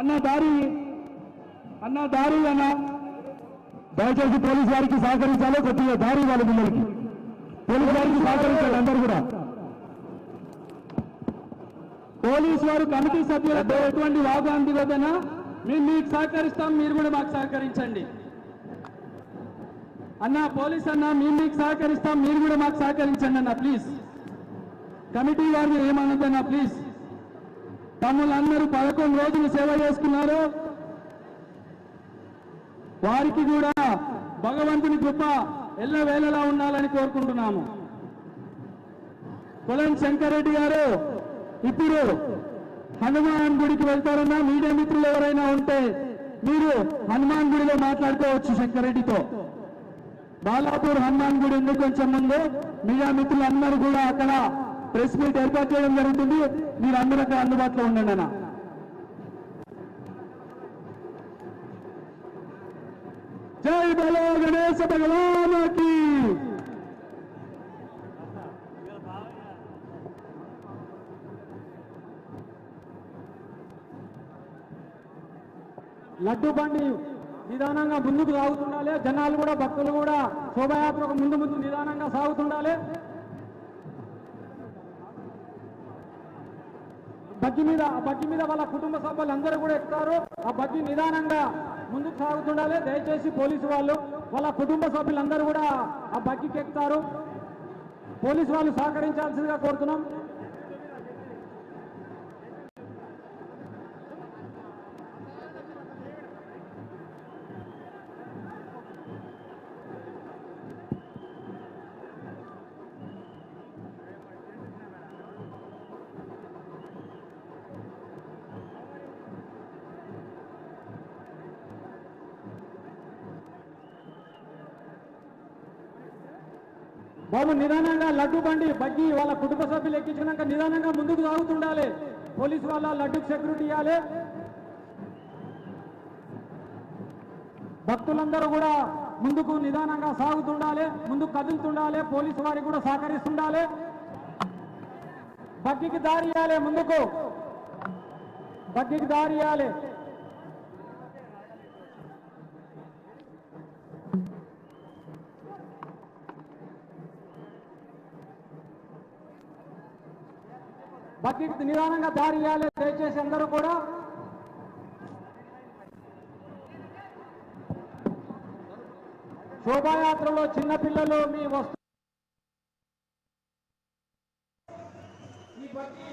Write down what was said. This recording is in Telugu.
అన్న దారి అన్న దారి అన్న. దయచేసి పోలీస్ వారికి సహకరించాలి కొద్దిగా దారి వాళ్ళ పిల్లలకి పోలీస్ వారికి సహకరించాలి అందరూ కూడా. పోలీస్ వారు కమిటీ సభ్యులతో ఎటువంటి వాగ్వాంతి వద్దనా మేము మీకు సహకరిస్తాం మీరు కూడా మాకు సహకరించండి. అన్న పోలీస్ అన్న మేము మీకు సహకరిస్తాం మీరు కూడా మాకు సహకరించండి అన్న ప్లీజ్. కమిటీ వారిని ఏమన్నదన్నా ప్లీజ్. తమ్ముళ్ళందరూ పదకొండు రోజులు సేవ చేసుకున్నారు. వారికి కూడా భగవంతుని కృప ఎల్లవేళలా ఉండాలని కోరుకుంటున్నాము. కులం శంకరెడ్డి గారు ఇప్పుడు హనుమాన్ గుడికి వెళ్తారన్నా మీడియా మిత్రులు ఎవరైనా ఉంటే మీరు హనుమాన్ గుడిలో మాట్లాడుకోవచ్చు శంకరెడ్డితో. బాలాపూర్ హనుమాన్ గుడి ఉంది కొంచెం ముందు. మీడియా మిత్రులు అందరూ కూడా అక్కడ ప్రెస్ మీట్ ఏర్పాటు చేయడం జరుగుతుంది. మీరు అందరూ అక్కడ అందుబాటులో ఉండండి అన్న. జై బలో గణేశ భగవానికి. లడ్డు బండి నిదానంగా ముందుకు సాగుతుండాలి జనాలు కూడా భక్తులు కూడా శోభయాత్రకు ముందు ముందు నిదానంగా సాగుతుండాలి. బగ్గి మీద ఆ బగ్గి మీద వాళ్ళ కుటుంబ సభ్యులు అందరూ కూడా ఎక్కుతారు. ఆ బగ్గి నిదానంగా ముందుకు సాగుతుండాలి. దయచేసి పోలీసు వాళ్ళు వాళ్ళ కుటుంబ సభ్యులందరూ కూడా ఆ బగ్గికి ఎక్కుతారు. పోలీసు వాళ్ళు సహకరించాల్సిందిగా కోరుతున్నాం. బాబు నిదానంగా లడ్డు బండి బగ్గి వాళ్ళ కుటుంబ సభ్యులు ఎక్కించినాక నిదానంగా ముందుకు సాగుతుండాలి. పోలీసు వాళ్ళ లడ్డుకు సెక్యూరిటీ ఇవ్వాలి. భక్తులందరూ కూడా ముందుకు నిదానంగా సాగుతుండాలి ముందుకు కదులుతుండాలి పోలీసు వారికి కూడా సహకరిస్తుండాలి. బగ్గికి దారి ఇవ్వాలి ముందుకు. బగ్గికి దారి ఇవ్వాలి. బకెట్ నిదానంగా దారి ఇవ్వాలి. దయచేసి అందరూ కూడా శోభాయాత్రలో చిన్నపిల్లలు మీ వస్తు ఈ బగ్గి